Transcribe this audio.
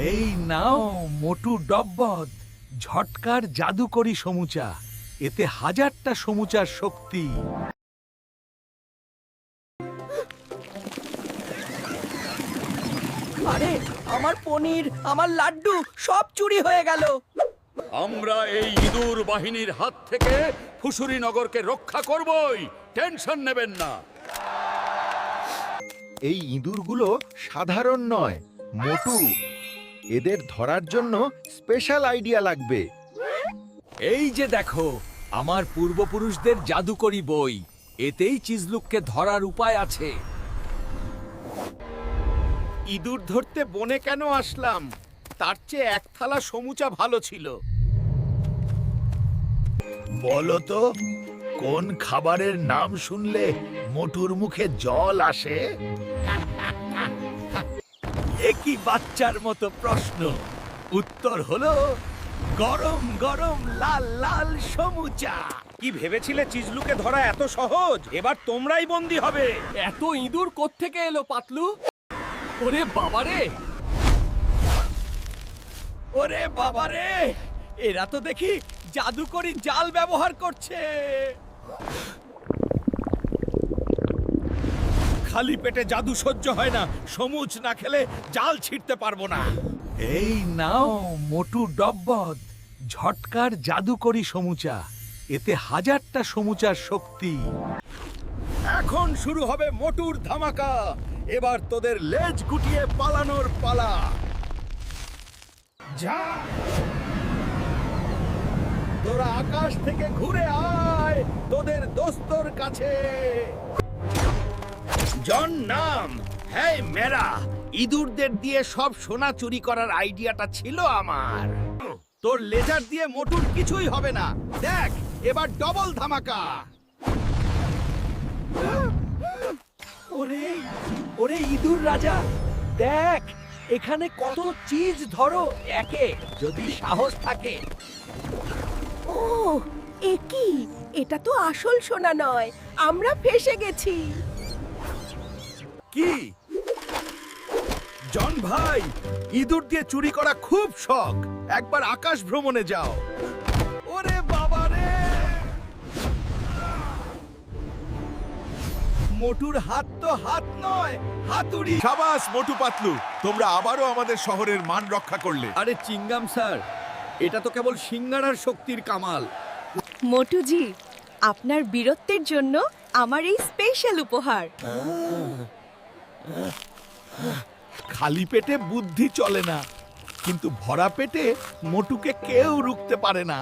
এই নাও মোটু ডব্বদ ঝটকার জাদুকরি সমুচা এতে হাজারটা সমুচার শক্তি। আরে আমার পনির আমার লাড্ডু সব চুরি হয়ে গেল। আমরা এই ইঁদুর বাহিনীর হাত থেকে ফুসুরি নগরকে রক্ষা করবই। টেনশন নেবেন না। এই ইঁদুরগুলো সাধারণ নয় মোটু। এদের ধরার জন্য স্পেশাল আইডিয়া লাগবে। এই যে দেখো আমার পূর্বপুরুষদের জাদুকরি বই। এতেই চিজলুককে ধরার উপায় আছে। ইঁদুর ধরতে বনে কেন আসলাম? তার চেয়ে এক থালা সমুচা ভালো ছিল। বলো তো কোন খাবারের নাম শুনলে মোটুর মুখে জল আসে? একই বাচ্চার মতো প্রশ্ন। উত্তর হলো গরম গরম লাল লাল সমুচা। কি ভেবেছিলে চিজলুকে ধরা এত সহজ? এবার তোমরাই বন্দি হবে। এত ইঁদুর কোত্থেকে এলো পাতলু? ওরে বাবারে! ওরে বাবারে! এরা তো দেখি জাদুকরি জাল ব্যবহার করছে। খালি পেটে জাদু সহ্য হয় না সমুচ না খেলে জাল ছিঁড়তে পারব না। এই নাও মোটু ডব্বদ ঝটকার জাদুকরি সমুচা এতে হাজারটা সমুচার শক্তি। এখন শুরু হবে মোটুর ধামাকা এবার তোদের লেজ গুটিয়ে পালানোর পালা। যা। তোরা আকাশ থেকে ঘুরে আয় তোদের দোস্তর কাছে। জন নাম। হ্যাঁ মেরা ইঁদুরদের দিয়ে সব সোনা চুরি করার আইডিয়াটা ছিল আমার। তোর লেজার দিয়ে মোটুর কিছুই হবে না। দেখ এবার ডবল ধামাকা। ওরে ওরে ইঁদুর রাজা দেখ এখানে কত চিজ ধরো একে যদি সাহস থাকে। ও এ কি? এটা তো আসল সোনা নয় আমরা ফেসে গেছি। কি? জন ভাই ইঁদুর দিয়ে চুরি করা খুব শখ। একবার আকাশ ভ্রমণে যাও। ওরে বাবা রে! মোটুর হাত তো হাত নয় হাতুড়ি। সাবাস মোটু পাতলু তোমরা আবারও আমাদের শহরের মান রক্ষা করলে। আরে চিঙ্গাম স্যার এটা তো কেবল সিঙ্গারার শক্তির কামাল। মোটুজি আপনার বীরত্বের জন্য আমার এই স্পেশাল উপহার। খালি পেটে বুদ্ধি চলে না কিন্তু ভরা পেটে মোটুকে কেউ রুখতে পারে না।